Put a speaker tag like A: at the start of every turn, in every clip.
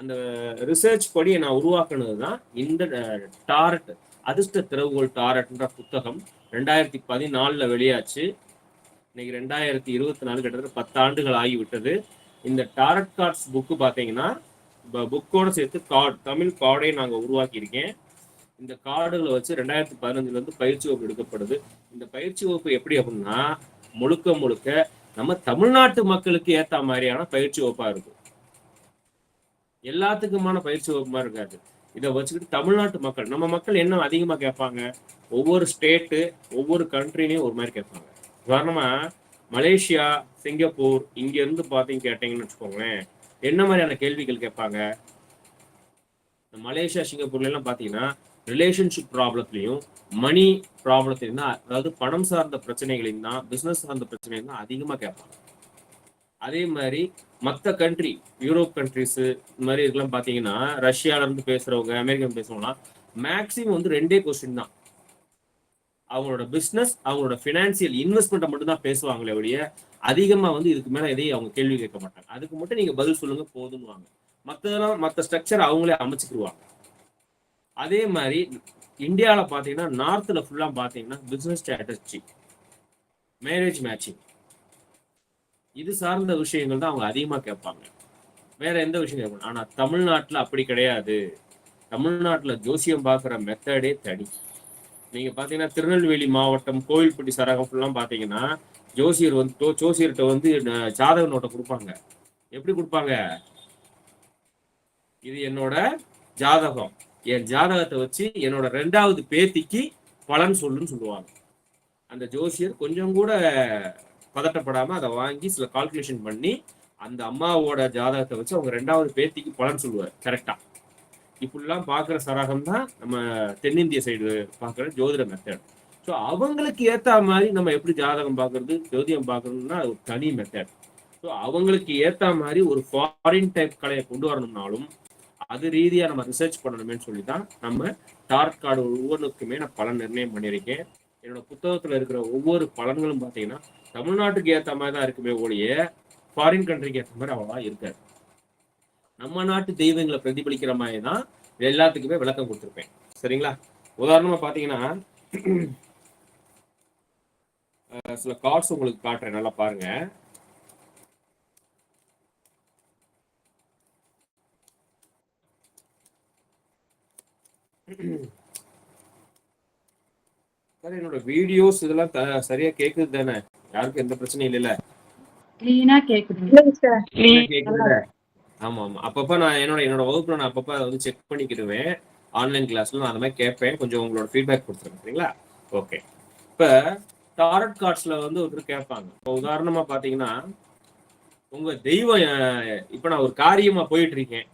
A: அந்த ரிசர்ச் படி நான் உருவாக்குனது தான் இந்த டாரட் அதிர்ஷ்ட திறவுகோல் டாரட்ன்ற புத்தகம் ரெண்டாயிரத்தி பதினாலில் வெளியாச்சு. இன்னைக்கு ரெண்டாயிரத்தி இருபத்தி நாலு கிட்டத்தட்ட பத்து ஆண்டுகள் ஆகிவிட்டது. இந்த டாரட் கார்ட்ஸ் புக்கு பார்த்தீங்கன்னா புக்கோடு சேர்த்து கார்டு தமிழ் கார்டே நாங்கள் உருவாக்கியிருக்கேன். இந்த கார்டுகளை வச்சு ரெண்டாயிரத்தி பதினஞ்சுலேருந்து பயிற்சி வகுப்பு எடுக்கப்படுது. இந்த பயிற்சி வகுப்பு எப்படி அப்படின்னா முழுக்க முழுக்க நம்ம தமிழ்நாட்டு மக்களுக்கு ஏற்ற மாதிரியான பயிற்சி வகுப்பாக இருக்கும். எல்லாத்துக்குமான பயிற்சி வகுப்புமா இருக்காது. இதை வச்சுக்கிட்டு தமிழ்நாட்டு மக்கள் நம்ம மக்கள் என்ன அதிகமா கேட்பாங்க? ஒவ்வொரு ஸ்டேட்டு ஒவ்வொரு கண்ட்ரிலையும் ஒரு மாதிரி கேட்பாங்க. உதாரணமா மலேசியா சிங்கப்பூர் இங்க இருந்து பாத்தீங்க கேட்டீங்கன்னு வச்சுக்கோங்களேன் என்ன மாதிரியான கேள்விகள் கேட்பாங்க? இந்த மலேசியா சிங்கப்பூர்ல எல்லாம் பாத்தீங்கன்னா ரிலேஷன்ஷிப் ப்ராப்ளத்திலையும் மணி ப்ராப்ளத்திலையும் தான் அதாவது பணம் சார்ந்த பிரச்சனைகளையும் தான் பிசினஸ் சார்ந்த பிரச்சனையும் தான் அதிகமா கேட்பாங்க. அதே மாதிரி மற்ற கண்ட்ரி யூரோப் கண்ட்ரிஸ் இந்த மாதிரி இதுக்கெல்லாம் பார்த்தீங்கன்னா ரஷ்யால இருந்து பேசுறவங்க அமெரிக்கன் பேசுறவங்கன்னா மேக்சிமம் வந்து ரெண்டே கொஸ்டின் தான். அவங்களோட பிஸ்னஸ் அவங்களோட ஃபினான்சியல் இன்வெஸ்ட்மெண்ட்டை மட்டும் தான் பேசுவாங்களே ஒழிய அதிகமாக வந்து இதுக்கு மேலே எதையும் அவங்க கேள்வி கேட்க மாட்டாங்க. அதுக்கு மட்டும் நீங்கள் பதில் சொல்லுங்க போதும்வாங்க மற்றதெல்லாம் மற்ற ஸ்ட்ரக்சர் அவங்களே அமைச்சுக்கிடுவாங்க அதே மாதிரி இந்தியாவில் பார்த்தீங்கன்னா நார்த்தில் ஃபுல்லாக பார்த்தீங்கன்னா பிஸ்னஸ் ஸ்ட்ராட்டஜி மேரேஜ் மேட்சிங் இது சார்ந்த விஷயங்கள் தான் அவங்க அதிகமாக கேட்பாங்க. வேற எந்த விஷயம் கேட்பாங்க? ஆனால் தமிழ்நாட்டில் அப்படி கிடையாது. தமிழ்நாட்டில் ஜோசியம் பார்க்குற மெத்தடே தனி. நீங்க பாத்தீங்கன்னா திருநெல்வேலி மாவட்டம் கோவில்பட்டி சரகம் ஃபுல்லாம் பாத்தீங்கன்னா ஜோசியர் வந்து ஜோசியர்கிட்ட வந்து ஜாதக நோட்டை கொடுப்பாங்க. எப்படி கொடுப்பாங்க? இது என்னோட ஜாதகம். என் ஜாதகத்தை வச்சு என்னோட ரெண்டாவது பேத்திக்கு பலன் சொல்லுன்னு சொல்லுவாங்க. அந்த ஜோசியர் கொஞ்சம் கூட பதட்டப்படாம அதை வாங்கி சில கால்குலேஷன் பண்ணி அந்த அம்மாவோட ஜாதகத்தை வச்சு அவங்க ரெண்டாவது பேத்திக்கு பலன் சொல்லுவார் கரெக்டா இப்படிலாம் பார்க்குற சரகம் தான் நம்ம தென்னிந்திய சைடு பார்க்குற ஜோதிட மெத்தட் ஸோ அவங்களுக்கு ஏற்ற மாதிரி நம்ம எப்படி ஜாதகம் பார்க்கறது ஜோதிடம் பார்க்கறதுன்னா அது ஒரு தனி மெத்தட் ஸோ அவங்களுக்கு ஏற்ற மாதிரி ஒரு ஃபாரின் டைப் கலையை கொண்டு வரணும்னாலும் அது ரீதியாக நம்ம ரிசர்ச் பண்ணணுமேன்னு சொல்லி தான் நம்ம டார்க் கார்டு ஒவ்வொன்றுக்குமே நான் பலன் நிர்ணயம் பண்ணியிருக்கேன். என்னோட புத்தகத்துல இருக்கிற ஒவ்வொரு பலன்களும் பார்த்தீங்கன்னா தமிழ்நாட்டுக்கு ஏற்ற மாதிரி தான் இருக்குமே ஒழிய ஃபாரின் கண்ட்ரிக்கு ஏற்ற மாதிரி அவ்வளவா இருக்காது. நம்ம நாட்டு தெய்வங்களை பிரதிபலிக்கிற மாதிரி தான் எல்லாத்துக்குமே விளக்கம் கொடுத்துருப்பேன். சரிங்களா? உதாரணமா பாத்தீங்கன்னா சில கார்ட்ஸ் உங்களுக்கு காட்டுறேன். நல்லா பாருங்க. சார் என்னோட வீடியோஸ் இதெல்லாம் த- சரியா கேக்குது தானே? யாருக்கும் எந்த பிரச்சனையும் இல்லைல்ல?
B: கிளீனா கேக்குது?
A: ஆமா ஆமா. அப்பப்ப நான் என்னோட என்னோட வகுப்புல நான் அப்பப்ப வந்து செக் பண்ணிக்கிடுவேன். ஆன்லைன் கிளாஸ்ல நான் அந்த மாதிரி கேட்பேன். கொஞ்சம் உங்களோட ஃபீட்பேக் கொடுத்துருங்க சரிங்களா? ஓகே இப்ப டாரட் கார்ட்ஸ்ல வந்து ஒருத்தர் கேட்பாங்க. இப்போ உதாரணமா பாத்தீங்கன்னா உங்க தெய்வம் இப்ப நான் ஒரு காரியமா போயிட்டு இருக்கேன்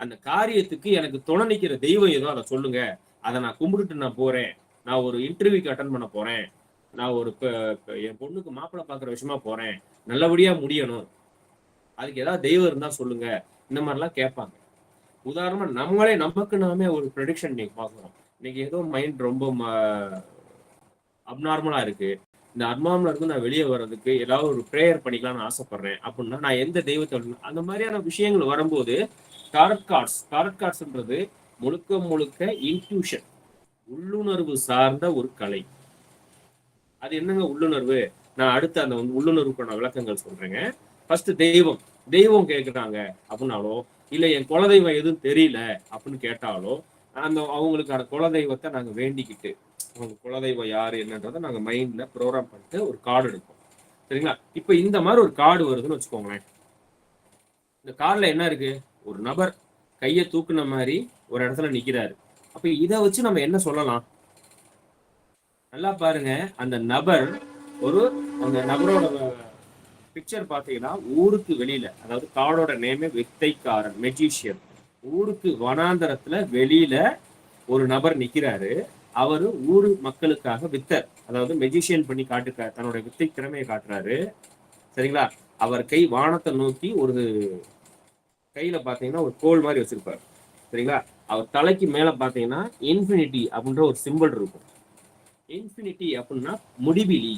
A: அந்த காரியத்துக்கு எனக்கு துணை நிக்கிற தெய்வம் ஏதோ அதை சொல்லுங்க. அதை நான் கும்பிட்டுட்டு நான் போறேன். நான் ஒரு இன்டர்வியூக்கு அட்டன் பண்ண போறேன். நான் ஒரு என் பொண்ணுக்கு மாப்பிள்ளை பாக்குற விஷயமா போறேன். நல்லபடியா முடியணும். அதுக்கு ஏதாவது தெய்வம் இருந்தா சொல்லுங்க. இந்த மாதிரிலாம் கேட்பாங்க. உதாரணமா நம்மளே நமக்கு நாமே ஒரு ப்ரெடிக்ஷன் இன்னைக்கு பார்க்குறோம். இன்னைக்கு ஏதோ மைண்ட் ரொம்ப அப்நார்மலா இருக்கு. இந்த அப்நார்மலா இருந்து நான் வெளியே வர்றதுக்கு ஏதாவது ஒரு ப்ரேயர் பண்ணிக்கலாம்னு ஆசைப்படுறேன் அப்படின்னா நான் எந்த தெய்வத்தை அந்த மாதிரியான விஷயங்கள் வரும்போது டாரட் கார்ட்ஸ் டாரட் கார்ட்ஸ்ன்றது முழுக்க முழுக்க இன்ட்யூஷன் உள்ளுணர்வு சார்ந்த ஒரு கலை. அது என்னங்க உள்ளுணர்வு? நான் அடுத்து அந்த வந்து உள்ளுணர்வுக்கான விளக்கங்கள் சொல்றேங்க. ஃபர்ஸ்ட் தெய்வம். தெய்வம் கேட்குறாங்க அப்படின்னாலோ இல்லை என் குலதெய்வம் எதுவும் தெரியல அப்படின்னு கேட்டாலோ அந்த அவங்களுக்கான குலதெய்வத்தை நாங்கள் வேண்டிக்கிட்டு அவங்க குலதெய்வம் யார் என்னன்றதை நாங்கள் மைண்டில் ப்ரோக்ராம் பண்ணிட்டு ஒரு கார்டு எடுப்போம். சரிங்களா? இப்போ இந்த மாதிரி ஒரு கார்டு வருதுன்னு வச்சுக்கோங்களேன். இந்த கார்டில் என்ன இருக்கு? ஒரு நபர் கையை தூக்குன மாதிரி ஒரு இடத்துல நிற்கிறாரு அப்ப இதை வச்சு நம்ம என்ன சொல்லலாம்? நல்லா பாருங்க. அந்த நபர் ஒரு அந்த நபரோட பிக்சர் பார்த்தீங்கன்னா ஊருக்கு வெளியில அதாவது காடோட நேமே வித்தைக்காரன் மெஜிஷியன் ஊருக்கு வனாந்தரத்துல வெளியில ஒரு நபர் நிக்கிறாரு. அவரு ஊரு மக்களுக்காக வித்தர் அதாவது மெஜிஷியன் பண்ணி காட்டுக்க தன்னோட வித்தை திறமையை காட்டுறாரு. சரிங்களா? அவர் கை வானத்தை நோக்கி ஒரு கையில பாத்தீங்கன்னா ஒரு கோல் மாதிரி வச்சிருப்பாரு. சரிங்களா? அவர் தலைக்கு மேல பாத்தீங்கன்னா இன்ஃபினிட்டி அப்படின்ற ஒரு சிம்பிள் இருக்கும். இன்ஃபினிட்டி அப்படின்னா முடிவிலி.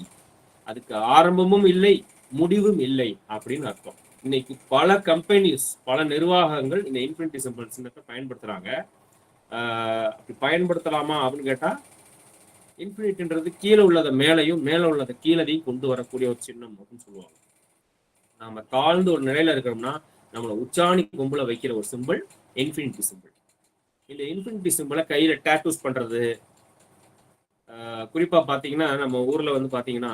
A: அதுக்கு ஆரம்பமும் இல்லை முடிவும் இல்லை அப்படின்னு அர்த்தம். இன்னைக்கு பல கம்பெனிஸ் பல நிர்வாகங்கள் இந்த இன்ஃபினிட்டி சிம்பிள் சின்னத்தை பயன்படுத்துறாங்க. அப்படி பயன்படுத்தலாமா அப்படின்னு கேட்டா இன்ஃபினிட்டின்றது கீழே உள்ளதை மேலையும் மேலே உள்ளதை கீழதையும் கொண்டு வரக்கூடிய ஒரு சின்னம் அப்படின்னு சொல்லுவாங்க. நாம தாழ்ந்து ஒரு நிலையில இருக்கிறோம்னா நம்மளை உச்சாணி கும்பல வைக்கிற ஒரு சிம்பிள் இன்ஃபினிட்டி சிம்பிள் இந்த இன்ஃபினிட்டி சிம்பிளை கையில டேட்டூஸ் பண்றது. ஆஹ் குறிப்பா பாத்தீங்கன்னா நம்ம ஊர்ல வந்து பாத்தீங்கன்னா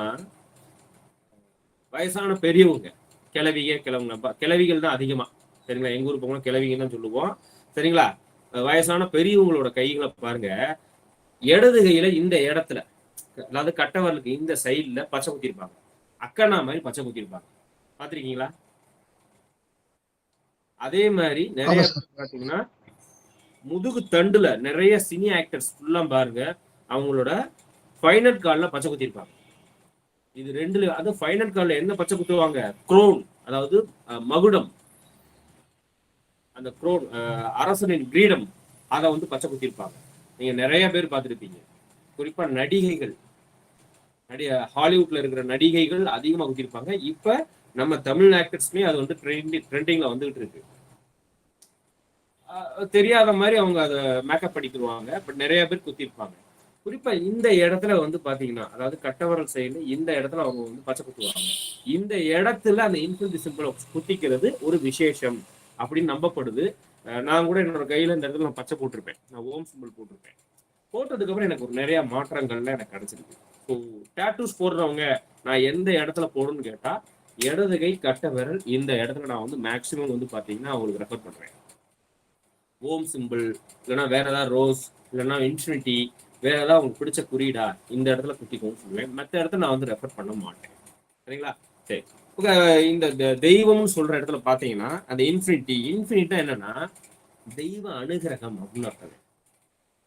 A: வயசான பெரியவங்க கிளவிக கிளவுங்க கிளவிகள் தான் அதிகமா. சரிங்களா? எங்க ஊர் போகணும் கிளவிங்கன்னு தான் சொல்லுவோம். சரிங்களா? வயசான பெரியவங்களோட கைகளை பாருங்க. இடது கையில இந்த இடத்துல அதாவது கட்டவரலுக்கு இந்த சைடுல பச்சை குத்திருப்பாங்க. அக்கனா மாதிரி பச்சை குத்திருப்பாங்க. பாத்திருக்கீங்களா? அதே மாதிரி நிறைய பாத்தீங்கன்னா முதுகு தண்டுல நிறைய சினி ஆக்டர்ஸ் ஃபுல்லாக பாருங்க. அவங்களோட ஃபைனல் கால்ல பச்சை குத்திருப்பாங்க. இது ரெண்டுல அது ஃபைனல் கால்ல என்ன பச்சை குத்துவாங்க? குரோன் அதாவது மகுடம். அந்த குரோன் அரசனின் கிரீடம் அதை வந்து பச்சை குத்திருப்பாங்க. நீங்க நிறைய பேர் பார்த்துருப்பீங்க. குறிப்பா நடிகைகள். நடிக ஹாலிவுட்ல இருக்கிற நடிகைகள் அதிகமாக குத்திருப்பாங்க. இப்ப நம்ம தமிழ் ஆக்டர்ஸ்மே அது வந்து ட்ரெண்டி ட்ரெண்டிங்ல வந்துகிட்டு இருக்கு. தெரியாத மாதிரி அவங்க அதை மேக்கப் பண்ணிக்கிடுவாங்க பட் நிறைய பேர் குத்திருப்பாங்க. குறிப்பா இந்த இடத்துல வந்து பாத்தீங்கன்னா அதாவது கட்டவரல் சைடு இந்த இடத்துல அவங்க வந்து பச்சை குத்துவாங்க. இந்த இடத்துல அந்த இன்ஃபினிட்டி சிம்பிளை குத்திக்கிறது ஒரு விசேஷம் அப்படின்னு நம்பப்படுது. நான் கூட என்னோட கையில இந்த இடத்துல நான் பச்சை போட்டிருப்பேன். நான் ஓம் சிம்பிள் போட்டிருப்பேன். போட்டதுக்கு அப்புறம் எனக்கு ஒரு நிறைய மாற்றங்கள்ல எனக்கு கிடைச்சிருக்கு. ஸோ டேட்டூஸ் போடுறவங்க நான் எந்த இடத்துல போடணும்னு கேட்டா இடது கை கட்ட விரல் இந்த இடத்துல நான் வந்து மேக்சிமம் வந்து பாத்தீங்கன்னா அவங்களுக்கு ரெஃபர் பண்றேன். ஓம் சிம்பிள் இல்லைன்னா வேற ஏதாவது ரோஸ் இல்லைன்னா இன்ஃபினிட்டி வேற ஏதாவது உங்களுக்கு பிடிச்ச குறியீடா இந்த இடத்துல குத்திக்கோன்னு சொல்லுவேன். மற்ற இடத்துல நான் வந்து ரெஃபர் பண்ண மாட்டேன். சரிங்களா? சரி. இந்த தெய்வம்னு சொல்ற இடத்துல பாத்தீங்கன்னா அந்த இன்ஃபினிட்டி இன்ஃபினிட்டா என்னன்னா தெய்வ அனுகிரகம் அப்படின்னு அர்த்தம்.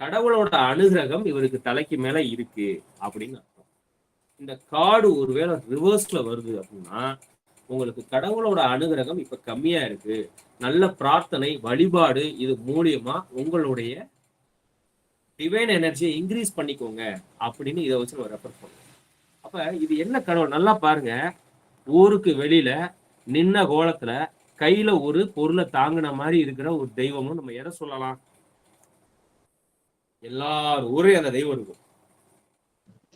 A: கடவுளோட அனுகிரகம் இவருக்கு தலைக்கு மேல இருக்கு அப்படின்னு அர்த்தம். இந்த காடு ஒருவேளை ரிவர்ஸ்ல வருது அப்படின்னா உங்களுக்கு கடவுளோட அனுகிரகம் இப்ப கம்மியா இருக்கு. நல்ல பிரார்த்தனை வழிபாடு இது மூலியமா உங்களுடைய டிவைன் எனர்ஜியை இன்க்ரீஸ் பண்ணிக்கோங்க அப்படின்னு இதை வச்சு நம்ம ரெஃபர் பண்ணுவோம் அப்ப இது என்ன கடவுள்? நல்லா பாருங்க. ஊருக்கு வெளியில நின்ன கோலத்துல கையில ஒரு பொருளை தாங்கின மாதிரி இருக்கிற ஒரு தெய்வமும் நம்ம எதை சொல்லலாம்? எல்லார் ஊரையும் அந்த தெய்வம் இருக்கும்.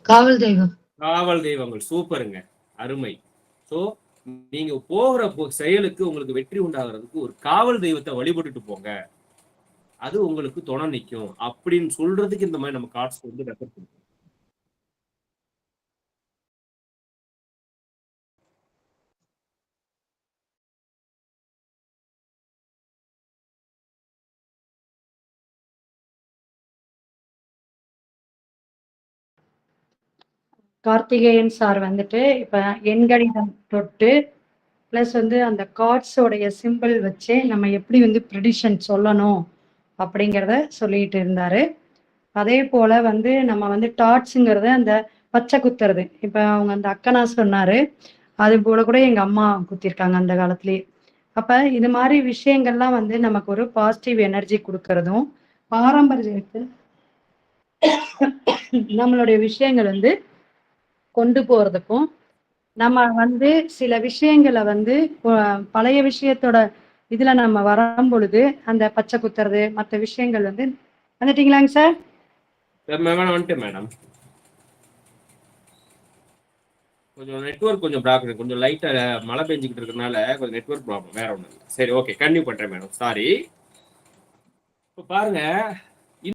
B: காவல் தெய்வம்.
A: காவல் தெய்வங்கள். சூப்பருங்க. அருமை. சோ நீங்க போகிற செயலுக்கு உங்களுக்கு வெற்றி உண்டாகிறதுக்கு ஒரு காவல் தெய்வத்தை வழிபட்டுட்டு போங்க. அது உங்களுக்கு துணை நிற்கும் அப்படின்னு சொல்றதுக்கு இந்த மாதிரி நம்ம கார்ட்ஸ் வந்து ரெஃபர் பண்ணுவோம்.
B: கார்த்திகேயன் சார் வந்துட்டு இப்ப எண்கணிதம் தொட்டு ப்ளஸ் வந்து அந்த கார்ட்ஸோடைய சிம்பிள் வச்சு நம்ம எப்படி வந்து ப்ரிடிஷன் சொல்லணும் அப்படிங்கிறத சொல்லிட்டு இருந்தார். அதே போல் வந்து நம்ம வந்து டாட்ஸுங்கிறத அந்த பச்சை குத்துறது. இப்போ அவங்க அந்த அக்கனா சொன்னார். அது போல கூட எங்கள் அம்மா குத்திருக்காங்க அந்த காலத்துலேயே அப்போ இது மாதிரி விஷயங்கள்லாம் வந்து நமக்கு ஒரு பாசிட்டிவ் எனர்ஜி கொடுக்கறதும் பாரம்பரியத்தில் நம்மளுடைய விஷயங்கள் வந்து கொண்டு போறதுக்கும் நம்ம வந்து சில விஷயங்களை வந்து பழைய விஷயத்தோட இதுல நம்ம வரும் பொழுது அந்த பச்சை குத்துறது மற்ற விஷயங்கள் வந்து வந்துட்டீங்களாங்க சார்
A: மேடம் வந்துட்டேன் மேடம் கொஞ்சம் நெட்வொர்க் கொஞ்சம் ப்ராப்ளம் கொஞ்சம் லைட்டாக மழை பெஞ்சிக்கிட்டு இருக்கனால கொஞ்சம் நெட்ஒர்க் ப்ராப்ளம் வேற ஒன்றும் இல்லை. சரி ஓகே கண்டினியூ பண்ணுறேன் மேடம் சாரி இப்போ பாருங்க